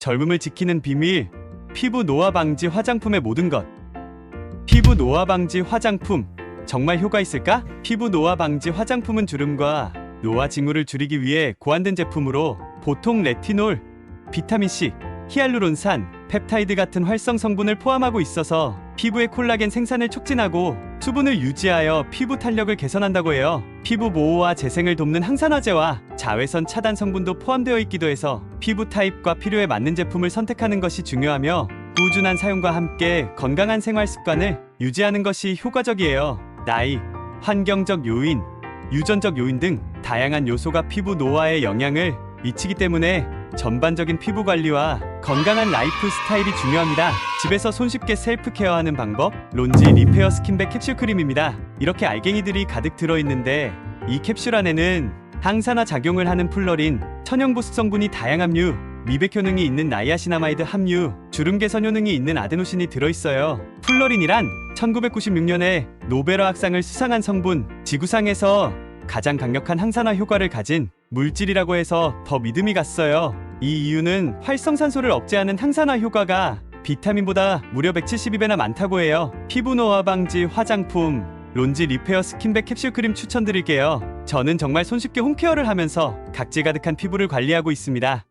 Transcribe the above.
젊음을 지키는 비밀, 피부 노화 방지 화장품의 모든 것. 피부 노화 방지 화장품 정말 효과 있을까? 피부 노화 방지 화장품은 주름과 노화 징후를 줄이기 위해 고안된 제품으로 보통 레티놀, 비타민 C, 히알루론산, 펩타이드 같은 활성 성분을 포함하고 있어서 피부의 콜라겐 생산을 촉진하고 수분을 유지하여 피부 탄력을 개선한다고 해요. 피부 보호와 재생을 돕는 항산화제와 자외선 차단 성분도 포함되어 있기도 해서 피부 타입과 필요에 맞는 제품을 선택하는 것이 중요하며 꾸준한 사용과 함께 건강한 생활 습관을 유지하는 것이 효과적이에요. 나이, 환경적 요인, 유전적 요인 등 다양한 요소가 피부 노화에 영향을 미치기 때문에 전반적인 피부 관리와 건강한 라이프 스타일이 중요합니다. 집에서 손쉽게 셀프 케어하는 방법, 론지 리페어 스킨백 캡슐 크림입니다. 이렇게 알갱이들이 가득 들어 있는데 이 캡슐 안에는 항산화 작용을 하는 플러린, 천연 보습 성분이 다양 함유, 미백 효능이 있는 나이아시나마이드 함유, 주름 개선 효능이 있는 아데노신이 들어 있어요. 플러린이란 1996년에 노벨 화학상을 수상한 성분, 지구상에서 가장 강력한 항산화 효과를 가진 물질이라고 해서 더 믿음이 갔어요. 이 이유는 활성산소를 억제하는 항산화 효과가 비타민보다 무려 172배나 많다고 해요. 피부 노화 방지 화장품 론지 리페어 스킨백 캡슐 크림 추천드릴게요. 저는 정말 손쉽게 홈케어를 하면서 각질 가득한 피부를 관리하고 있습니다.